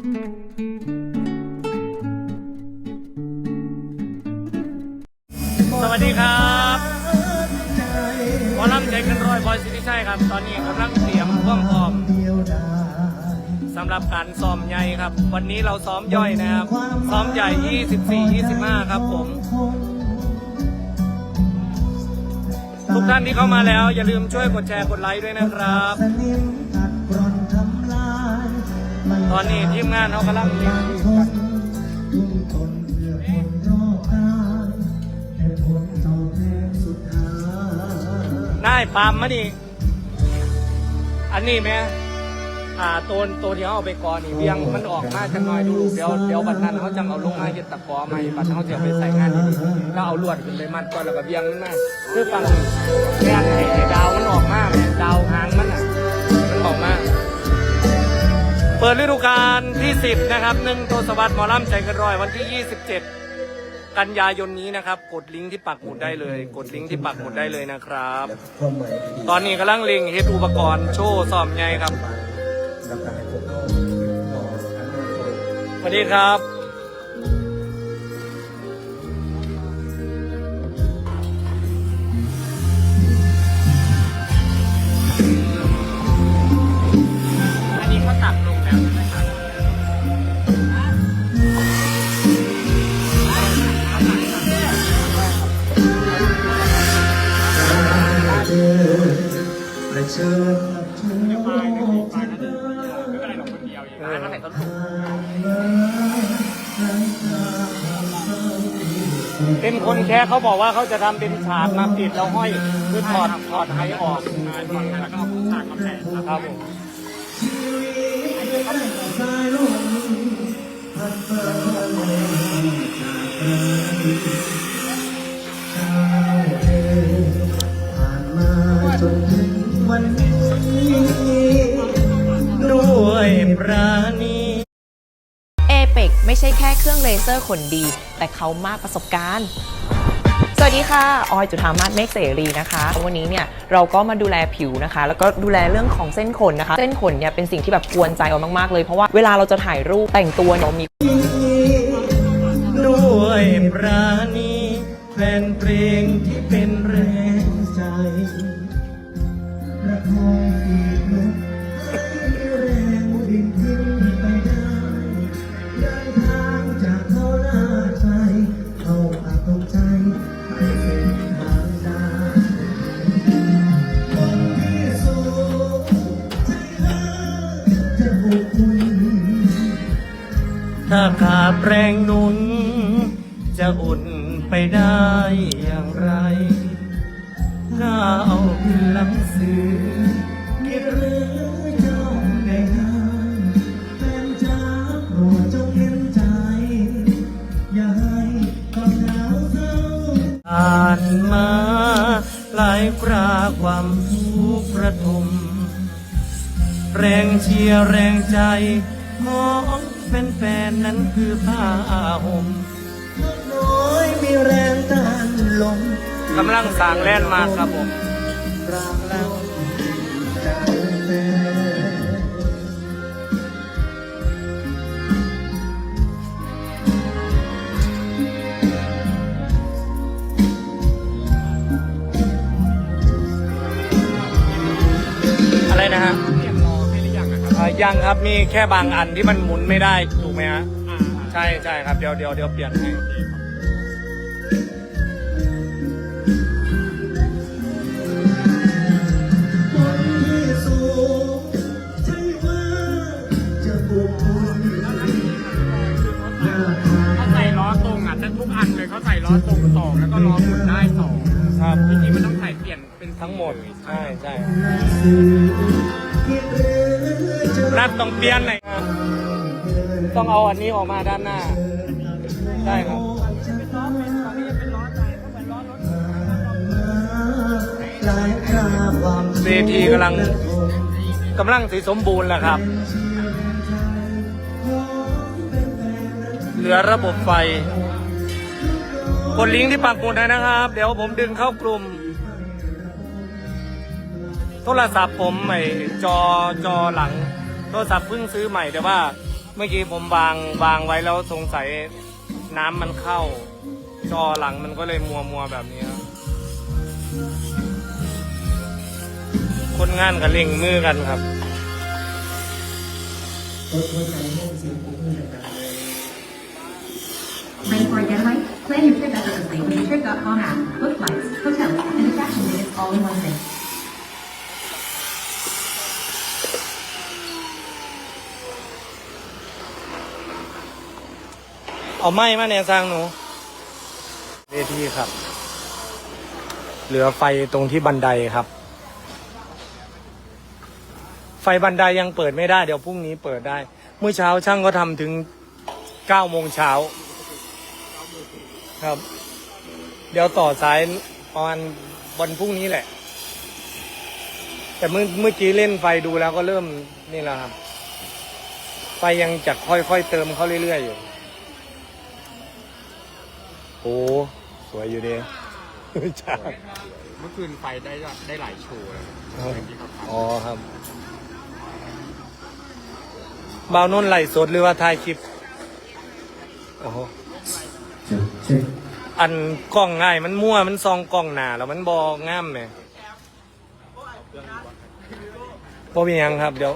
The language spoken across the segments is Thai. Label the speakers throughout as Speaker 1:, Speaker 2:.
Speaker 1: สวัสดีครับหมอลำใจเกันร้อยบอยสิริชัยครับ ตอนนี้กำลังเตรียมความพร้อมสำหรับการซ้อมใหญ่ครับ วันนี้เราซ้อมย่อยนะครับ ซ้อมใหญ่ 24 25 ครับผมทุกท่านที่เข้ามาแล้ว อย่าลืมช่วยกดแชร์กดไลค์ด้วยนะครับ ตอนนี้ทีมงานเขากำลังเรีนอยู่กันได้ปามมาดิอันนี้ไหมอ่าตัวตัวที่เขาเอาไปกอนี่เบียงมันออกมาจังน้อยดูเดี๋ยวเดี๋ยวบัดนั้นเขาจังเอาลงมาเย็ดตะกอใหม่บัดเขาจะไปใส่งานดีๆแล้วเอาลวดขึ้นไปมัดก่อนแล้วก็เบียงมันมาคือฟังแกนไอ้ดาวมันออกมาดาวหางมันอะมันออกมา เปิดฤดูกาลที่ 10 นะครับหนึ่งทศวรรษหมอลำใจกันรอยวันที่ 27 กันยายนนี้นะครับ กดลิงก์ที่ปักหมุดได้เลย กดลิงก์ที่ปักหมุดได้เลยนะครับ ตอนนี้กำลังลิงก์เฮดอุปกรณ์โชว์ซ้อมไงครับสวัสดีครับ และ
Speaker 2: เชิญรับชม
Speaker 1: ไม่เป็นไรหรอกคนเดียวอย่างนั้นใส่ต้นสูงเป็นคนแค่เขาบอกว่าเขาจะทำเป็นฉากมาปิดแล้วห้อยคือถอดถอดไห้ออกถอดไห้แล้วก็เอาฉากมาแปะครับผม
Speaker 2: ผ่านมาจนถึง วันนี้
Speaker 1: ด้วยปราณี
Speaker 3: เอเปกไม่ใช่แค่เครื่องเลเซอร์ขนดี แต่เขามากประสบการณ์ สวัสดีค่ะ ออยจุธามาศเมฆเสรีนะคะ วันนี้เนี่ยเราก็มาดูแลผิวนะคะ แล้วก็ดูแลเรื่องของเส้นขนนะคะ เส้นขนเนี่ยเป็นสิ่งที่แบบกวนใจออยมากๆเลย เพราะว่าเวลาเราจะถ่ายรูปแต่งตัวเนี่ยมี
Speaker 1: ด้วยปราณีแฟนเพลงที่เป็น
Speaker 2: นุน จะ
Speaker 1: อุ่นไปได้อย่างไรก้าวขึ้นหลังสือ
Speaker 2: คิดหรือเจ้าได้งายแฟนจ้าโปรดจงเห็นใจ อย่าให้ความหนาวเศร้า
Speaker 1: ผ่านมาหลายคราความทุกข์ระทมแรงเชียร์แรงใจของ แฟนๆนั้นคือผ้าห่ม
Speaker 2: น้อยมีแรงต้านลม
Speaker 1: กำลังสร้างแลนด์มาร์คครับผม ยังครับมีแค่บางอันที่มันหมุนไม่ได้ถูกไหมฮะใช่ใช่ครับเดี๋ยวเดี๋ยวเดี๋ยวเปลี่ยนให้
Speaker 2: คนที่สูงใช่ว่าจะบุกคุณหน้าทาง
Speaker 4: เขาใส่ล้อตรงอะแต่ทุกอันเลยเขาใส่ล้อตรงสองแล้วก็ล้อหมุนได้สอง
Speaker 1: ครับ
Speaker 4: จริงๆมันต้องใส่เปลี่ยนเป็น
Speaker 1: ทั้งหมด ใช่ใช่
Speaker 2: สื่อคิดห รือจะ
Speaker 1: นัดต้องเปลี่ยนหน่อยครับต้องเอาอันนี้ออกมาด้านหน้าใช่ครับ
Speaker 2: หลายคราความ
Speaker 1: เวทีกำลังกำลังสีสมบูรณ์แหละครับ เหลือระบบไฟ กดลิงก์ที่ปักหมุดให้นะครับ เดี๋ยวผมดึงเข้ากลุ่ม โทรศัพท์ผมไอจอจอหลัง โทรศัพท์เพิ่งซื้อใหม่แต่ว่า เมื่อกี้ผมวางวางไว้แล้วสงสัยน้ำมันเข้า จอหลังมันก็เลยมัวมัวแบบนี้ครับคนงานกับเล่งมือกันครับ
Speaker 5: Ready for a getaway? Plan your trip effortlessly with the Trip.com app. Book
Speaker 1: เอาไม้มาเนี่ยสร้างหนูเวทีครับ เหลือไฟตรงที่บันไดครับ ไฟบันไดยังเปิดไม่ได้ เดี๋ยวพรุ่งนี้เปิดได้ เมื่อเช้าช่างก็ทำถึงเก้าโมงเช้าครับ เดี๋ยวต่อสายประมาณวันพรุ่งนี้แหละ แต่เมื่อเมื่อกี้เล่นไฟดูแล้วก็เริ่มนี่แหละครับ ไฟยังจะค่อยๆเติมเข้าเรื่อยๆอยู่ โอ้สวยอยู่เด้จ้า
Speaker 4: เมื่อคืนไฟได้ได้หลายโชว์เลย
Speaker 1: ครับ
Speaker 4: ที่เขาท
Speaker 1: อ๋อครับบ่าวนนท์ไหลฟ์สดหรือว่าถ่ายคลิปโอ้โห
Speaker 2: เช็คเช็ค
Speaker 1: อันกล้องง่ายมันมั่วมันซองกล้องหนาแล้วมันบอง่ามไหมพอมีหยังครับ เดี๋ยว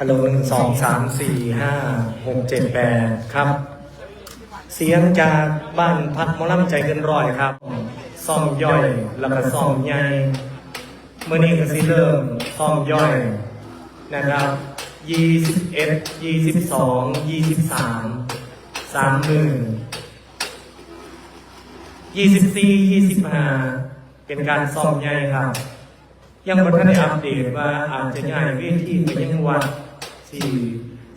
Speaker 1: ฮัลโหลหนึ่งสองสามสี่ห้าหกเจ็ดแปดครับ เสียงจากบ้านพักมอลำใจเกินร้อยครับซ่อมย่อยแล้วก็ซ่อมใหญ่เมื่อนี้ก็สิเริ่มซ่อมย่อยนะครับยี่สิบเอ็ดยี่สิบสองยี่สิบสามสามหมื่นยี่สิบสี่ยี่สิบห้าเป็นการซ่อมใหญ่ครับ ยังบนท่านได้อัปเดตว่าอาจจะย้ายเวทีไปยังวัด ที่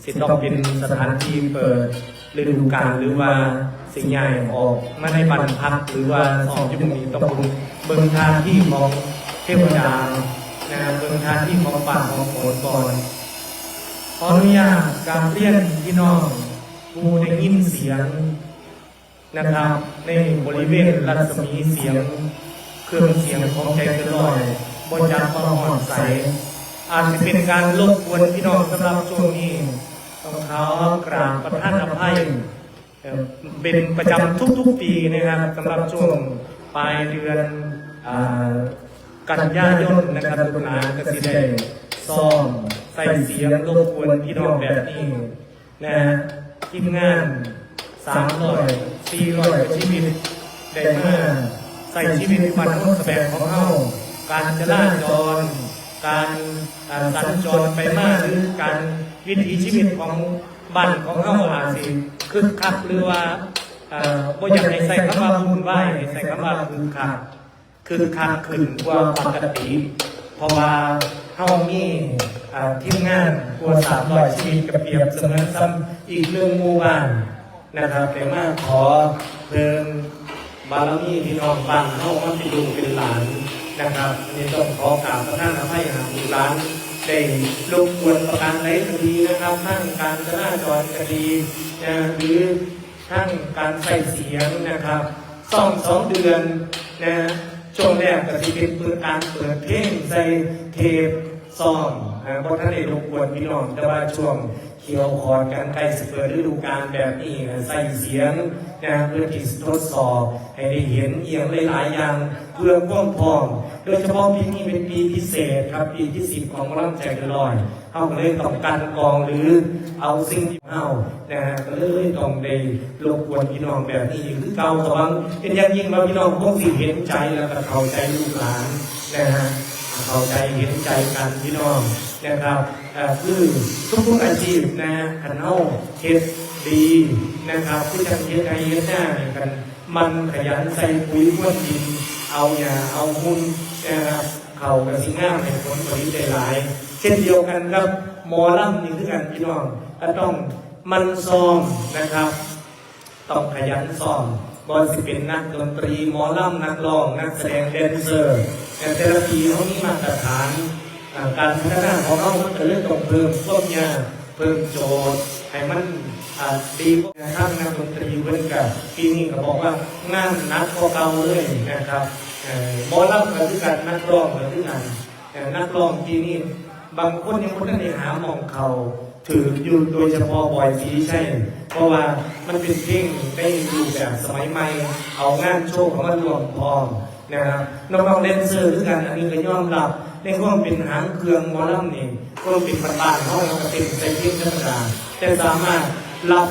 Speaker 1: สิต้องเป็นสถานที่เปิดฤดูกาลหรือว่าสิ่งใหญ่ออกไมาในบรรพักหรือว่าสอบที่มันมีต้องเบิ่งทางที่ของเทวดานะเบิ่งทางที่ของป่าของโขนก่อนขออนุญาตการเรียนพี่น้องผู้ได้ยินเสียงนะครับ ในบริเวณรัศมีเสียง เครื่องเสียงของใจเกินร้อยบนจากควาหอดใส อาจจะเป็นการรบกวนพี่น้องสำหรับช่วงนี้ต้องเขากราบประทานอภัยเอ่อเป็นประจำทุกๆปีนะครับสำหรับช่วงปลายเดือนอกันยายนนะครับทุกหลานก็สิได้ซ่อมใส่เสียงรบกวนพี่น้องแบบนี้นะฮะทีมงานสามร้อยสี่ร้อยชีวิตได้มาใส่ชีวิตวันโน้นแสดงของเฮาการจราจร การสัญจรไปมากหรือการวิถีชีวิตของบ้านของเฮาอาจสิคึกคักหรือว่าเอ่อบ่อยากให้ใส่คำว่าบุญไหวใส่คำว่าคึกคักคึกคักขึ้นกว่าปกติ เพราะว่าเฮามี่ทีมงานกว่า300ชีวิตกระเปรียบเสมือนซ้ำอีกเรื่องมู่บ้านนะครับแต่มาขอเพิ่มบารมีพี่น้องบ้านเฮามันเป็นลูกเป็นหลาน นะครับนี่ต้องขอกราบพระท่านอภัยหาร้านได้ลงกวนประการใดคดีนะครับทั้งการจราจรก็ดีนะหรือทั้งการใส่เสียงนะครับซ่อมสองเดือนนะช่วงแรกก็จะเป็นเปิดการเปิดเพลงใส่เทป ซ่อมนะเพราะท่านได้รบกวนพี่น้องแต่ว่าช่วงเขียวคอดกันใกล้สิเปิดฤดูกาลแบบนี้ใส่เสียงนะเพื่อที่ทดสอบให้ได้เห็นเอียงหลายๆอย่างเพื่อความพร้อมโดยเฉพาะปีนี้เป็นปีพิเศษครับปีที่สิบของร่ำใจกันลอยเขาเลยต้องการกองหรือเอาสิ่งที่เอานะฮะก็เลยต้องได้รบกวนพี่น้องแบบนี้คือเก่าสวังเป็นอย่างยิ่งว่าพี่น้องคงสิเห็นใจแล้วก็เข้าใจลูกหลานนะฮะ เข้าใจเห็นใจกันพี่น้องนะครับเอ่อคือทุกๆอาชีพนะขันเอาเฮ็ดดีนะครับที่จะเฮ็ดให้เฮ็ดหน้าเนี่ยกัน มันขยันใส่ปุ๋ยพรวนดิน เอาหญ้าเอาหุ่นนะครับเขากระสิง่ามให้ผลผลิตได้หลาย เช่นเดียวกันครับหมอลำนี่คือกันพี่น้องก็ต้องมันซ้อมนะครับ ต้องขยันซ้อม บอลสิเป็นนักดนตรีหมอลำนักร้อง นักแสดงแดนเซอร์แต่แต่ละปีเขามีมาตรฐานการพัฒนาของเขามันก็เรื่องต้องเพิ่มต้นยาเพิ่มโจทย์ให้มันดีกว่าทางนักดนตรีเพื่อนกับปีนี้ก็บอกว่างานนักกว่าเก่าเลยนะครับเอ่อหมอลำก็คือการนักร้องก็คือกันนักร้องที่นี่บางคนยังคนนั้นได้หาหมองเขา ถืออยู่โดยเฉพาะบอยซีใช่ เพราะว่ามันเป็นเพลงได้อยู่แบบสมัยใหม่ เอางานโชว์ของมันรวมพร้อมนะครับน้องๆเล่นเซอร์ด้วยกันอันนี้ก็ยอมรับในความเป็นหางเครื่องมอลำนี่ก็เป็นประธานเขาเราก็เป็นใจเพลงธรรมดาแต่สามารถรับ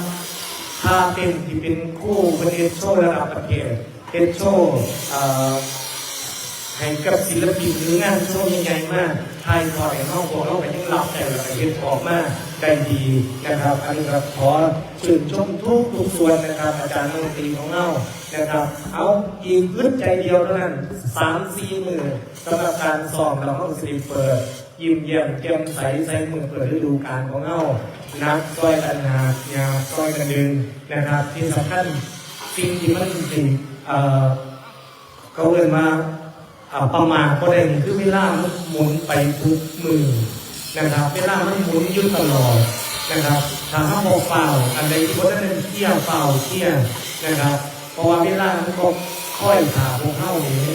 Speaker 1: ถ้าเป็นที่เป็นคู่ประเทศโชว์ระดับประเทศเป็นโชว์ให้กับศิลปินหรืองานโชว์ใหญ่ๆมาก ไทยคอยเข้าพวกเราไปยังรับแต่ละประเทศออกมาได้ดีนะครับ อันนี้ครับขอชื่นชมทุกทุกส่วนนะครับอาจารย์ดนตรีของเรานะครับ เอาอีกพื้นใจเดียวเท่านั้นสามสี่มือสำหรับการซอมเราต้องสิเปิด ยิ้มเยี่ยมเจียมใสใสมือเปิดฤดูกาลของเรานักซอยกันหาดยาวซอยกันดึงนะครับที่สำคัญสิ่งที่มันสิ่งเอ่อเขาเรียกมา ประมาทก็ได้คือเวลามันหมุนไปทุกมือนะครับ เวลามันหมุนอยู่ตลอดนะครับถ้าเขาบอกเปล่าอันใดที่เขาได้เป็นเที่ยวเปล่าเที่ยวนะครับ เพราะว่าเวลามันก็ค่อยขาพวกเข้านี้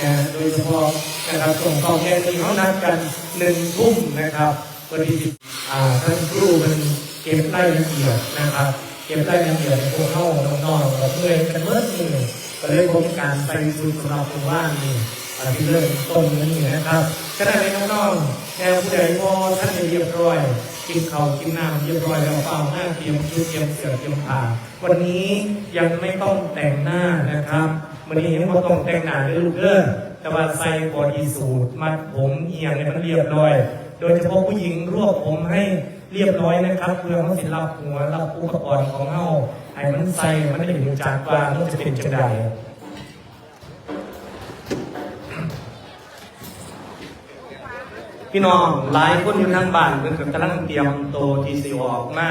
Speaker 1: นะโดยเฉพาะนะครับส่งกองแกนที่เขานัดกันหนึ่งทุ่มนะครับวันที่อ่าท่านครูมันเก็บรายละเอียดนะครับ เก็บรายละเอียดพวกเข้าน้องๆกับเพื่อนกันเมื่อนี่ก็เลยพบการใส่ชุดสำหรับตัวว่านนี่ อ่าที่เริ่มต้นนี้นะครับขณะนี้น้องๆแนวผู้ใดพอท่านเรียบร้อย กินเขากินน้ำเรียบร้อยแล้วเป่าหน้าเตรียมชุดเตรียมเสื้อเตรียมผ้าวันนี้ยังไม่ต้องแต่งหน้านะครับวันนี้ยังไม่ต้องแต่งหน้าเลยลูกเด้อแต่ว่าใส่บอดี้สูทมัดผมเอียงให้มันเรียบร้อย โดยเฉพาะผู้หญิงรวบผมให้เรียบร้อยนะครับเพื่อเขาสิรับหัวรับอุปกรณ์ของเฮาให้มันใส่มันได้รู้จักว่ามันจะเป็นจังได พี่น้องหลายคนอยู่ทางบ้านเพิ่นก็กำลังเตรียมโตที่สิออกมา